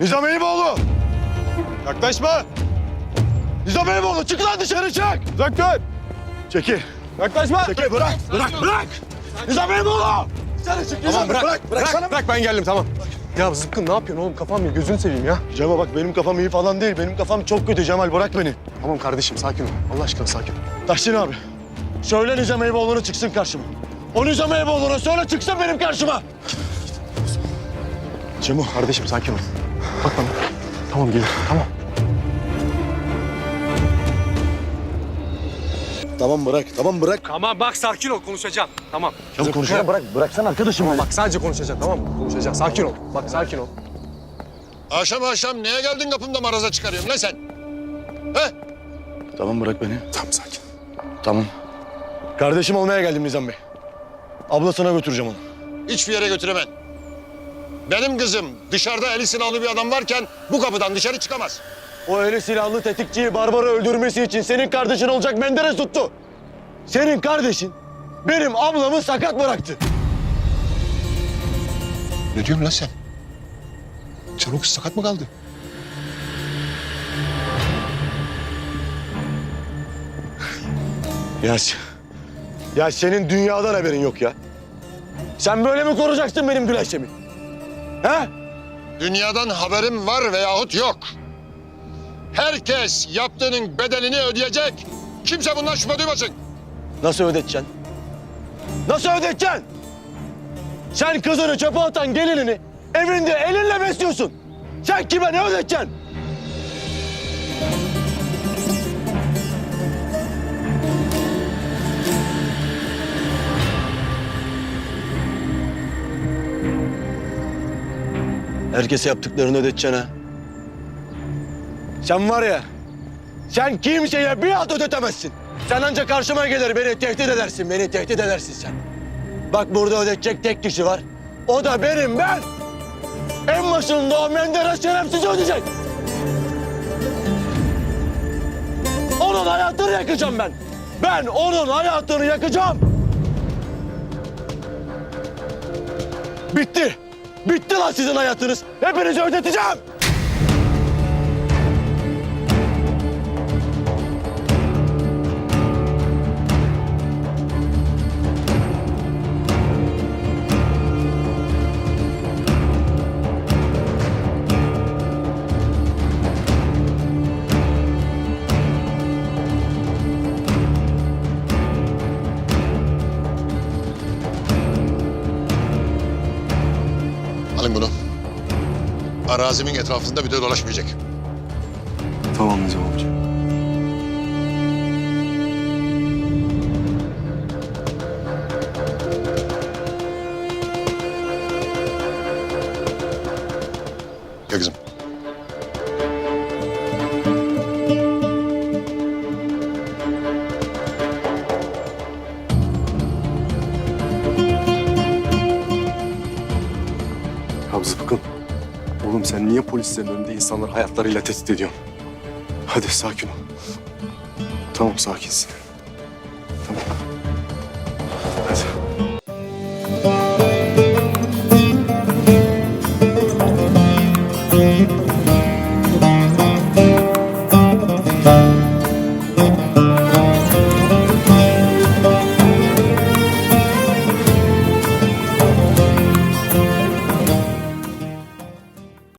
Nizam Eyüboğlu! Yaklaşma! Nizam Eyüboğlu çık lan dışarı çık! Uzak dur! Çekil. Yaklaşma! Çekil bırak! Bırak! Bırak! Nizam Eyüboğlu! Dışarı çık Nizam bırak, bırak! Bırak, sana Bırak ben geldim tamam. Ya zıpkın ne yapıyorsun oğlum kafam iyi gözünü seveyim ya. Cemal bak benim kafam iyi falan değil. Benim kafam çok kötü Cemal bırak beni. Tamam kardeşim sakin ol. Allah aşkına sakin ol. Tahsin abi. Söyle Nizam Eyüboğlu'na çıksın karşıma. O Nizam Eyüboğlu'na söyle çıksın benim karşıma. Cemo kardeşim sakin ol. Bak bana. Tamam gelir tamam. Tamam bırak, tamam bırak. Tamam bak sakin ol konuşacağım. Tamam. Çabuk konuşalım. Bırak, bıraksana arkadaşım. Bak sadece konuşacağım tamam mı? Konuşacağım sakin ol. Bak sakin ol. Akşam akşam neye geldin kapımda maraza çıkarıyorsun lan sen? He? Tamam bırak beni. Tamam sakin. Tamam. Kardeşim olmaya geldim Nizam Bey. Ablasına götüreceğim onu. Hiçbir yere götüremem. Benim kızım dışarıda eli silahlı bir adam varken bu kapıdan dışarı çıkamaz. O eli silahlı tetikçiyi Barbar'ı öldürmesi için senin kardeşin olacak Menderes tuttu. Senin kardeşin benim ablamı sakat bıraktı. Ne diyorsun lan sen? Sen o kız sakat mı kaldı? Ya, ya senin dünyadan haberin yok ya. Sen böyle mi koruyacaksın benim Gülayşe'mi? He? Dünyadan haberim var veyahut yok. Herkes yaptığının bedelini ödeyecek. Kimse bundan şüphe duymasın. Nasıl ödeteceksin? Nasıl ödeteceksin? Sen kızını çöpe atan gelinini evinde elinle besliyorsun. Sen kime ne ödeteceksin? Herkese yaptıklarını ödeteceksin ha. Sen var ya, sen kimseye bir at ödetemezsin. Sen ancak karşıma gelir beni tehdit edersin, beni tehdit edersin sen. Bak burada ödetecek tek kişi var. O da benim ben. En başında o Menderes şerefsiz ödeyecek. Onun hayatını yakacağım ben. Ben onun hayatını yakacağım. Bitti. Bitti lan sizin hayatınız. Hepinizi ödeteceğim. Arazimin etrafında bir de dolaşmayacak. Tamam Nizam amca. Gel kızım. Zıpkın. Oğlum sen niye polislerin önünde insanları hayatlarıyla tehdit ediyorsun? Hadi sakin ol. Tamam sakinsin. Tamam. Hadi.